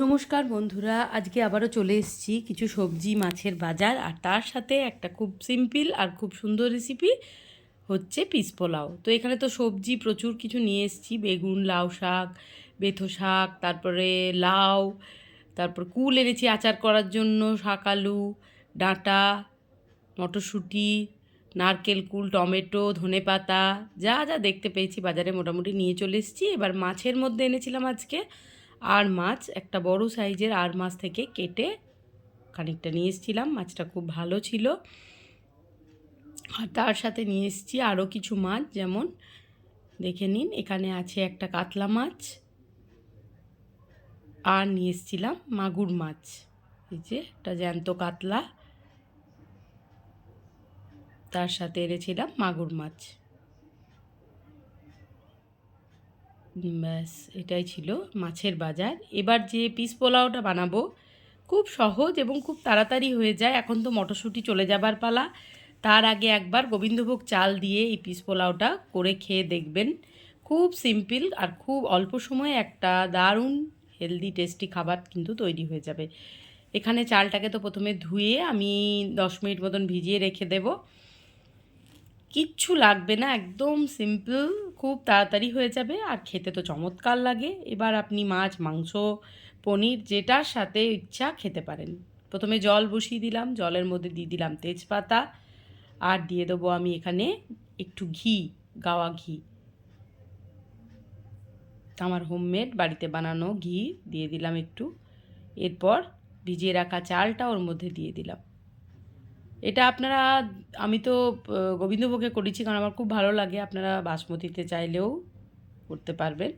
নমস্কার বন্ধুরা, আজকে আবারও চলে এসেছি কিছু সবজি মাছের বাজার, আর তার সাথে একটা খুব সিম্পল আর খুব সুন্দর রেসিপি হচ্ছে পিস পোলাও। তো এখানে তো সবজি প্রচুর কিছু নিয়ে এসেছি, বেগুন, লাউ শাক, বেথো শাক, তারপরে লাউ, তারপর কুল এনেছি আচার করার জন্য, শাক আলু, ডাঁটা, মটরশুঁটি, নারকেল কুল, টমেটো, ধনে পাতা, যা যা দেখতে পেয়েছি বাজারে মোটামুটি নিয়ে চলে এসেছি। এবার মাছের মধ্যে এনেছিলাম আজকে আর মাছ, একটা বড় সাইজের আর মাছ থেকে কেটে খানিকটা নিয়ে এসেছিলাম। মাছটা খুব ভালো ছিল। আর তার সাথে নিয়ে এসেছি আরও কিছু মাছ, যেমন দেখে নিন, এখানে আছে একটা কাতলা মাছ। আর নিয়ে এসেছিলাম মাগুর মাছ। এই যে, একটা জ্যান্ত কাতলা। তার সাথে এনেছিলাম মাগুর মাছ। ব্যাস, এটাই ছিল মাছের বাজার। এবার যে পিস পোলাওটা বানাবো, খুব সহজ এবং খুব তাড়াতাড়ি হয়ে যায়। এখন তো মটরশুঁটি চলে যাবার পালা। তার আগে একবার গোবিন্দভোগ চাল দিয়ে এই পিস পোলাওটা করে খেয়ে দেখবেন। খুব সিম্পল আর খুব অল্প সময়ে একটা দারুণ হেলদি, টেস্টি খাবার কিন্তু তৈরি হয়ে যাবে। এখানে চালটাকে তো প্রথমে ধুয়ে আমি দশ মিনিট মতন ভিজিয়ে রেখে দেবো। কিচ্ছু লাগবে না, একদম সিম্পল খুব তাড়াতাড়ি হয়ে যাবে আর খেতে তো চমৎকার লাগে। এবার আপনি মাছ, মাংস, পনির যেটার সাথে ইচ্ছা খেতে পারেন। প্রথমে জল বসিয়ে দিলাম, জলের মধ্যে দিয়ে দিলাম তেজপাতা আর দিয়ে দেবো আমি এখানে একটু ঘি, গাওয়া ঘি। আমার হোমমেড বাড়িতে বানানো ঘি দিয়ে দিলাম একটু। এরপর ভিজিয়ে রাখা চালটা ওর মধ্যে দিয়ে দিলাম। এটা আপনারা, আমি তো গোবিন্দভোগে করেছি কারণ আমার খুব ভালো লাগে। আপনারা বাসমতিতে চাইলেও করতে পারবেন।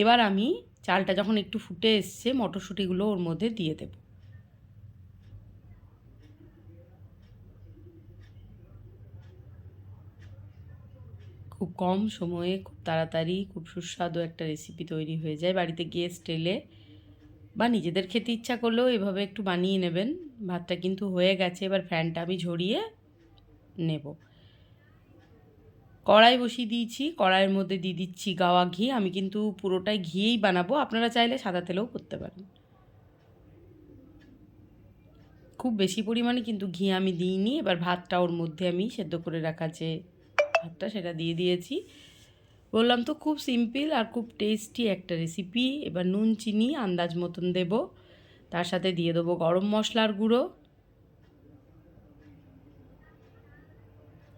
এবার আমি চালটা যখন একটু ফুটে এসছে, মটরশুঁটিগুলো ওর মধ্যে দিয়ে দেব। খুব কম সময়ে, খুব তাড়াতাড়ি, খুব সুস্বাদু একটা রেসিপি তৈরি হয়ে যায়। বাড়িতে গেস্ট এলে বা নিজেদের খেতে ইচ্ছা করলেও এভাবে একটু বানিয়ে নেবেন। ভাতটা কিন্তু হয়ে গেছে, এবার ফ্যানটা আমি ঝরিয়ে নেব। কড়াই বসিয়ে দিয়েছি, কড়াইয়ের মধ্যে দিয়ে দিচ্ছি গাওয়া ঘি। আমি কিন্তু পুরোটাই ঘিয়েই বানাবো, আপনারা চাইলে সাদা তেলেও করতে পারেন। খুব বেশি পরিমাণে কিন্তু ঘি আমি দিইনি, এবার ভাতটা ওর মধ্যে আমি সেদ্ধ করে রাখা যে ভাতটা সেটা দিয়ে দিয়েছি। বললাম তো খুব সিম্পল আর খুব টেস্টি একটা রেসিপি এবার নুন, চিনি, আন্দাজ মতন দেব। তার সাথে দিয়ে দেবো গরম মশলার গুঁড়ো।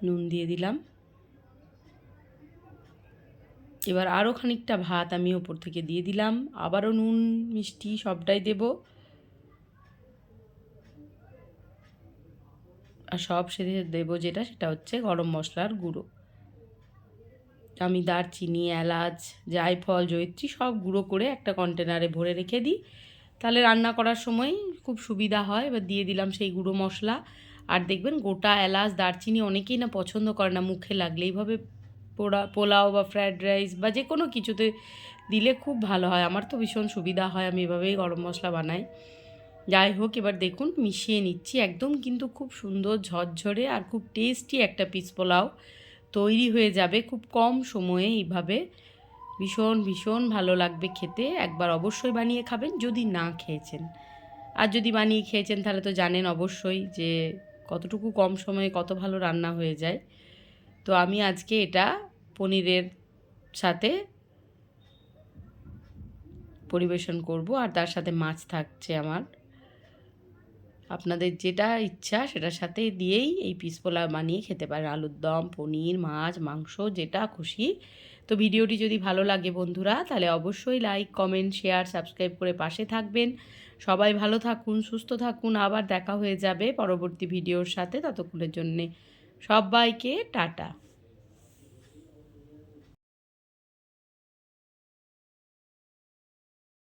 নুন দিয়ে দিলাম। এবার আরও খানিকটা ভাত আমি ওপর থেকে দিয়ে দিলাম। আবারও নুন, মিষ্টি সবটাই দেব। আর সব সেরে দেবো যেটা, সেটা হচ্ছে গরম মশলার গুঁড়ো। আমি দারচিনি, এলাচ, জায়ফল, জয়িত্রী সব গুঁড়ো করে একটা কন্টেনারে ভরে রেখে দিই। তাহলে রান্না করার সময় খুব সুবিধা হয়। এবার দিয়ে দিলাম সেই গুঁড়ো মশলা। আর দেখবেন গোটা এলাচ, দারচিনি অনেকেই না পছন্দ করে না, মুখে লাগলে। এইভাবে পোড়া, পোলাও বা ফ্রায়েড রাইস বা যে কোনো কিছুতে দিলে খুব ভালো হয়। আমার তো ভীষণ সুবিধা হয়, আমি এভাবেই গরম মশলা বানাই। যাই হোক, এবার দেখুন, মিশিয়ে নিচ্ছি। একদম কিন্তু খুব সুন্দর ঝরঝরে আর খুব টেস্টি একটা পিস পোলাও। তৈরি হয়ে যাবে খুব কম সময়ে এইভাবে। ভীষণ ভীষণ ভালো লাগবে খেতে। একবার অবশ্যই বানিয়ে খাবেন, যদি না খেয়েছেন। আর যদি বানিয়ে খেয়েছেন, তাহলে তো জানেন অবশ্যই যে কতটুকু কম সময়ে কত ভালো রান্না হয়ে যায়। তো আমি আজকে এটা পনিরের সাথে পরিবেশন করব, আর তার সাথে মাছ থাকছে আমার। আপনাদের যেটা ইচ্ছা সেটার সাথে দিয়েই এই পিস পোলা বানিয়ে খেতে পারেন। আলুর দম, পনির, মাছ, মাংস, যেটা খুশি। তো ভিডিওটি যদি ভালো লাগে বন্ধুরা, তাহলে অবশ্যই লাইক কমেন্ট শেয়ার সাবস্ক্রাইব করে পাশে থাকবেন। সবাই ভালো থাকুন, সুস্থ থাকুন। আবার দেখা হয়ে যাবে পরবর্তী ভিডিওর সাথে। ততক্ষণের জন্যে সবাইকে টাটা।